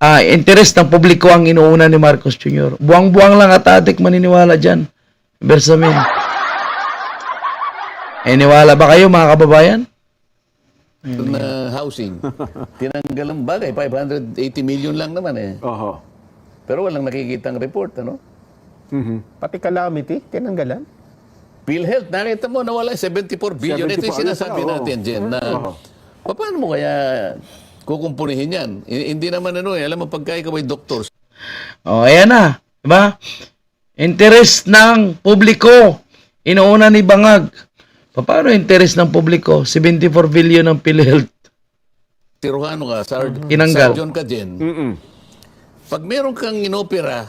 ah, interest ng publiko ang inuuna ni Marcos Jr. Buwang-buwang lang at atik maniniwala dyan. Bersamin. Eh, niwala ba kayo mga kababayan? na housing. Tinanggal ang bagay, 580 million lang naman eh. Oho. Pero walang nakikitang report, ano? Mhm. Pati calamity, tinanggalan. PhilHealth, nakita mo nawala 74 billion. Ito yung 74, sinasabi natin, Jen, na paano mo kaya kukumpunihin yan? I- hindi naman ano eh, alam mo pagka ikaw ay doktor, O, ayan na. Diba? Interest ng publiko. Inuuna ni Bangag. Paano interest ng publiko? 74 billion ng PhilHealth. Tirojano ka, sar- Tinanggal. surgeon ka, Jen. Mm-mm. Pag meron kang inopera,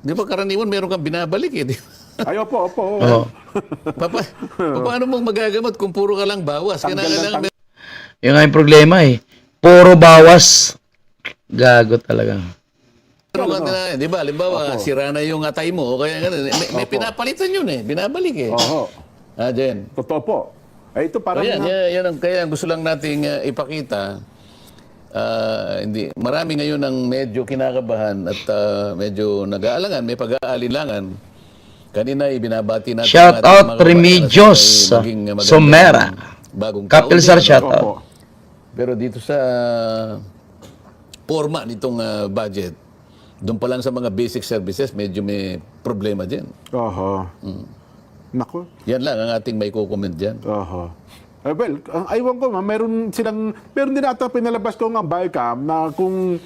di ba karaniwan meron kang binabalik eh. di ba? Ay, opo, opo. Oo. Papa, paano mo magagamot kung puro ka lang bawas? Tanggal Kailangan ng lang Yung nga yung problema eh. Puro bawas. Gago talaga. meron ka na, di ba? Halimbawa, sira na yung atay mo, o kaya ganun. May, may pinapalitan yun eh, binabalik eh. Oho. Ah, Jen. Totoo po. Ay, ito parang... So, yan, yan, yan ang, kaya ang gusto lang nating uh, ipakita. Ah, hindi, marami ngayon ang medyo kinakabahan at ah, medyo nag-aalangan, may pag-aalinlangan. Kanina ibinabati natin Shout ang ating out mga Remedios maging magandang Somera. Bagong Kapil taon din, shout ano? out. Pero dito sa forma nitong ah, budget, doon pa lang sa mga basic services, medyo may problema din. Oho. Nako. Yan lang ang ating may kukomment dyan. Oho. Eh, well, ang aywan ko, ma, meron silang, meron din ata pinalabas ko nga Bicam na kung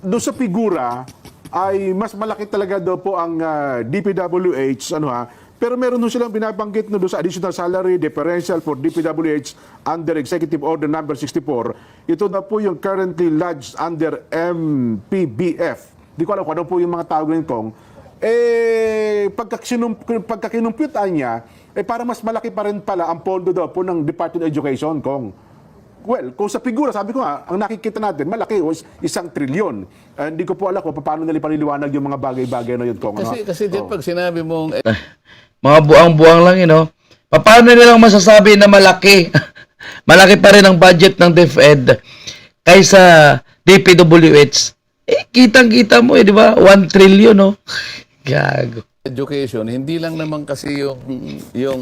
doon sa figura ay mas malaki talaga daw po ang ah, DPWH, ano ha, pero meron doon silang binabanggit no doon sa additional salary differential for DPWH under Executive Order number 64. Ito na po yung currently lodged under MPBF. Di ko alam kung ano po yung mga tawag nitong eh, pagka, sinum, pagka kinumpyutan niya, eh para mas malaki pa rin pala ang pondo daw po ng Department of Education, Kong. Well, kung sa figura, sabi ko nga, ang nakikita natin, malaki, was isang trilyon. Eh, hindi ko po alam kung paano nila paniliwanag yung mga bagay-bagay na yun, Kong. ano? Kasi, kasi dyan pag sinabi mong eh, Mga buang-buang lang yun, no? Paano nilang masasabi na malaki? malaki pa rin ang budget ng DepEd kaysa DPWH. Eh, kitang-kita mo eh, di ba? 1 trillion, no? Gago. education, hindi lang naman kasi yung, yung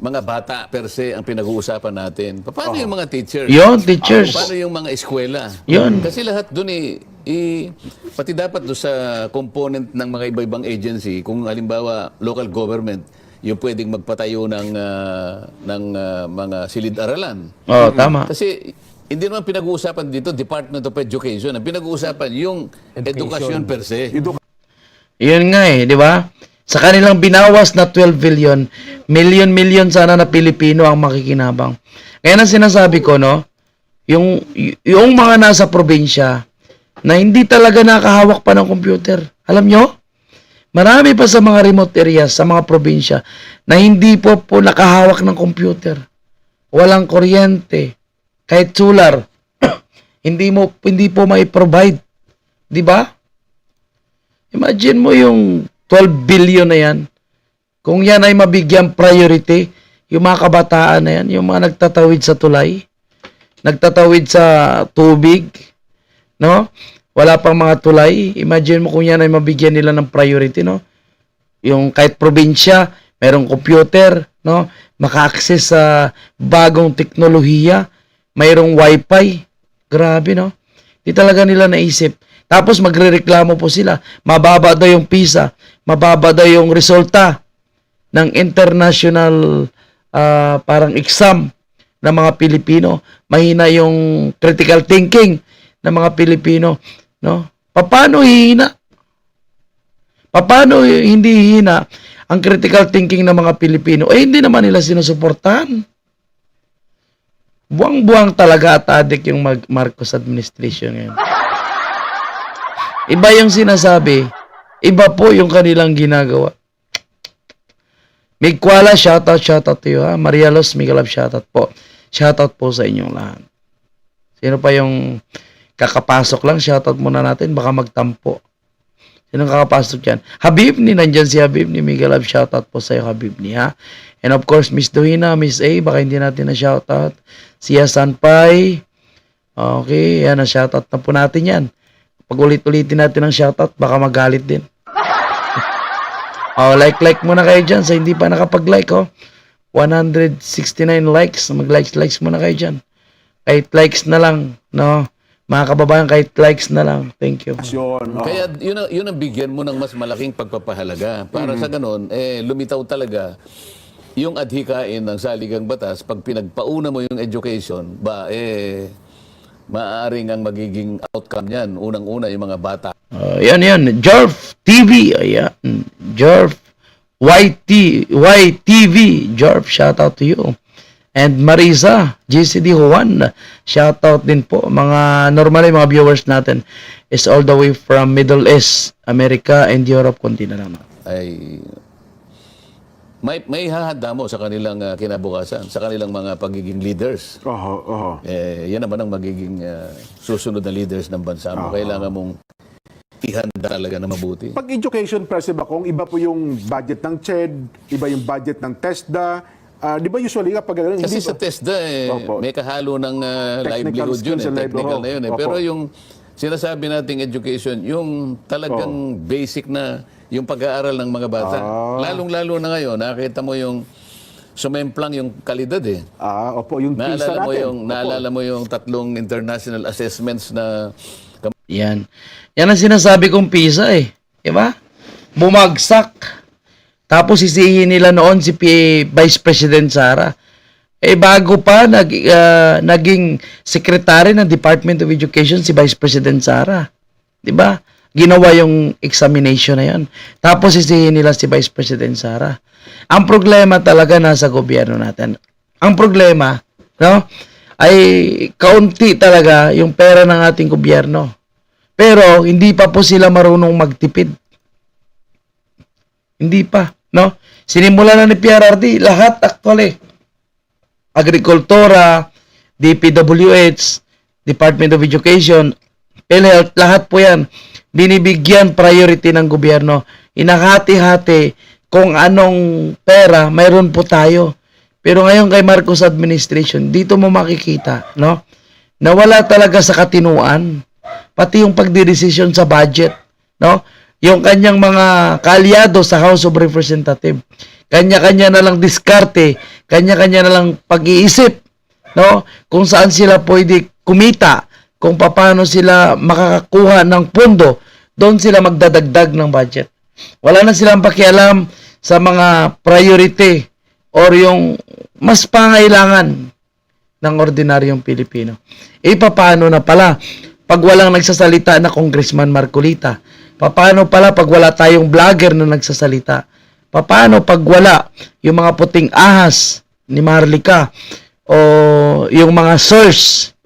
mga bata per se ang pinag-uusapan natin. Paano yung mga teachers? Yon, teachers. Paano yung mga eskwela? Yun. Kasi lahat doon eh, i- pati dapat doon sa component ng mga iba-ibang agency, kung halimbawa local government, yung pwedeng magpatayo ng, ah, ng ah, mga silid-aralan. Oh, tama. Kasi hindi naman pinag-uusapan dito Department of Education. Ang pinag-uusapan yung edukasyon per se. Yun nga eh, di ba? Sa kanilang binawas na 12 billion, million-million sana na Pilipino ang makikinabang. Kaya na sinasabi ko, no, yung, yung mga nasa probinsya na hindi talaga nakahawak pa ng computer. Alam nyo? Marami pa sa mga remote areas, sa mga probinsya, na hindi po po nakahawak ng computer. Walang kuryente. Kahit solar. hindi mo hindi po may provide. 'Di ba? Imagine mo yung 12 billion na yan. Kung yan ay mabigyan priority, yung mga kabataan na yan, yung mga nagtatawid sa tulay, nagtatawid sa tubig, no? Wala pang mga tulay. Imagine mo kung yan ay mabigyan nila ng priority, no? Yung kahit probinsya, merong computer, no? Maka-access sa bagong teknolohiya, mayroong wifi. Grabe, no? Di talaga nila naisip. Tapos magrereklamo po sila. Mababa daw yung PISA. Mababa daw yung resulta ng international ah, parang exam ng mga Pilipino. Mahina yung critical thinking ng mga Pilipino. No? Paano hihina? Paano hindi hihina ang critical thinking ng mga Pilipino? Eh, hindi naman nila sinusuportahan. Buwang-buwang talaga at adik yung Marcos administration ngayon. Iba yung sinasabi, iba po yung kanilang ginagawa. Migkwala, shoutout, shoutout to you ha. Maria Los, Migalab, shoutout po. Shoutout po sa inyong lahat. Sino pa yung kakapasok lang, shoutout muna natin, baka magtampo. Sino kakapasok yan? Habib ni, nandyan si Habib ni Migalab, shoutout po sa iyo Habib ni ha. And of course, Miss Duhina, Miss A, baka hindi natin na shoutout. Si Hasan Pai, Okay, yan ang shoutout na po natin yan. Pag ulit-ulitin natin ang shoutout, baka magalit din. oh, like-like muna kayo dyan sa hindi pa nakapag-like, oh. 169 likes. Mag-likes-likes muna kayo dyan. Kahit likes na lang, no? Mga kababayan, kahit likes na lang. Thank you. Yun. oo. Kaya yun ang, yun ang bigyan mo ng mas malaking pagpapahalaga. Para sa ganon, eh, lumitaw talaga yung adhikain ng saligang batas. Pag pinagpauna mo yung education, ba, eh, maaaring ang magiging outcome niyan. Unang-una, yung mga bata. Uh, yan, yan. Jorf TV. Ayan. Jorf YT, YTV. Jorf, shout out to you. And Marisa, GCD Juan, shout out din po. Mga normally mga viewers natin is all the way from Middle East, America, and Europe, kunti na lang. ay may may hahanda mo sa kanilang ah, kinabukasan, sa kanilang mga pagiging leaders. Oho, oho. Eh, yan naman ang magiging ah, susunod na leaders ng bansa mo. Kailangan mong ihanda talaga na mabuti. Pag education, President Bakong, iba po yung budget ng CHED, iba yung budget ng TESDA. Ah, di ba usually kapag ganun, Kasi sa TESDA, eh, Opo. may kahalo ng Technical livelihood yun, eh, technical na yun. Eh. Opo. Pero yung sinasabi nating education, yung talagang basic na yung pag-aaral ng mga bata. Ah. Lalong-lalo na ngayon, nakita mo yung sumemplang yung kalidad eh. Ah, opo, yung PISA Naalala mo natin. yung Opo. naalala mo yung tatlong international assessments na Yan. Yan ang sinasabi kong PISA eh. Diba? Bumagsak. Tapos sisihin nila noon si P- Vice President Sara. Eh bago pa nag, ah, naging secretary ng Department of Education si Vice President Sara. 'Di ba? Ginawa yung examination na 'yon. Tapos sisihin nila si Vice President Sara. Ang problema talaga nasa gobyerno natin. Ang problema, no? Ay kaunti talaga yung pera ng ating gobyerno. Pero hindi pa po sila marunong magtipid. Hindi pa, no? Sinimula na ni PRRD lahat actually agrikultura, DPWH, Department of Education, PhilHealth, lahat po yan, binibigyan priority ng gobyerno. Inahati-hati kung anong pera mayroon po tayo. Pero ngayon kay Marcos administration, dito mo makikita, no? Nawala talaga sa katinuan, pati yung pagdidesisyon sa budget, no? Yung kanyang mga kaalyado sa House of Representative, kanya-kanya na lang diskarte, kanya-kanya na lang pag-iisip, no? Kung saan sila pwede kumita, kung paano sila makakakuha ng pondo, doon sila magdadagdag ng budget. Wala na silang pakialam sa mga priority or yung mas pangailangan ng ordinaryong Pilipino. E paano na pala pag walang nagsasalita na Congressman Marcolita? Paano pala pag wala tayong vlogger na nagsasalita? Paano pag wala yung mga puting ahas ni Marlica o yung mga source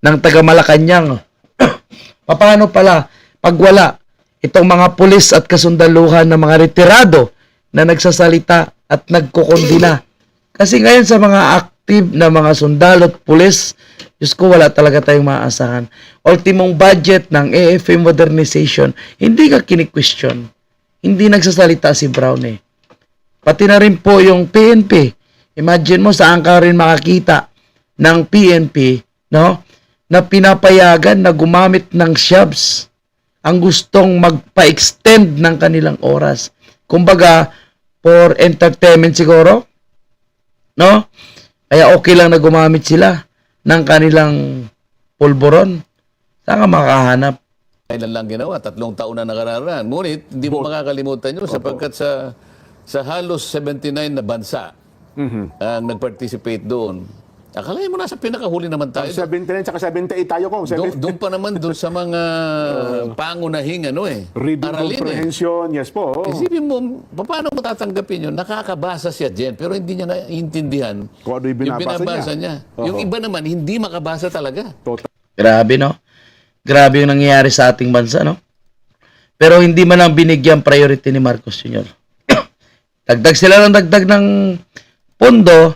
ng taga Malacanang? Paano pala pag wala itong mga pulis at kasundaluhan ng mga retirado na nagsasalita at nagkukondina? Kasi ngayon sa mga active na mga sundalo at pulis, Diyos ko, wala talaga tayong maaasahan. Ultimong budget ng AFA modernization, hindi ka kini-question. Hindi nagsasalita si Brown eh. Pati na rin po yung PNP. Imagine mo saan ka rin makakita ng PNP, no? Na pinapayagan na gumamit ng shovs ang gustong magpa-extend ng kanilang oras. Kumbaga, for entertainment siguro, no? Kaya okay lang na gumamit sila ng kanilang pulburon. Saan ka makahanap? kailan lang ginawa, tatlong taon na nakararaan. Ngunit, hindi mo makakalimutan yun sapagkat sa, sa halos 79 na bansa ang nag-participate doon. Akalain mo nasa pinakahuli naman tayo. 79 tsaka 78 tayo kong. Doon, doon pa naman doon sa mga pangunahing ano eh. Reading aralin eh. comprehension, yes po. oo. Isipin mo, paano mo tatanggapin yun? Nakakabasa siya dyan, pero hindi niya naiintindihan Kung ano yung binabasa niya. Oo. Yung iba naman, hindi makabasa talaga. Total. Grabe, no? Grabe yung nangyayari sa ating bansa, no? Pero hindi man lang binigyan priority ni Marcos Jr. dagdag sila ng dagdag ng pondo.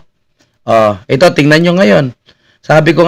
Oh, ito, tingnan nyo ngayon. Sabi ko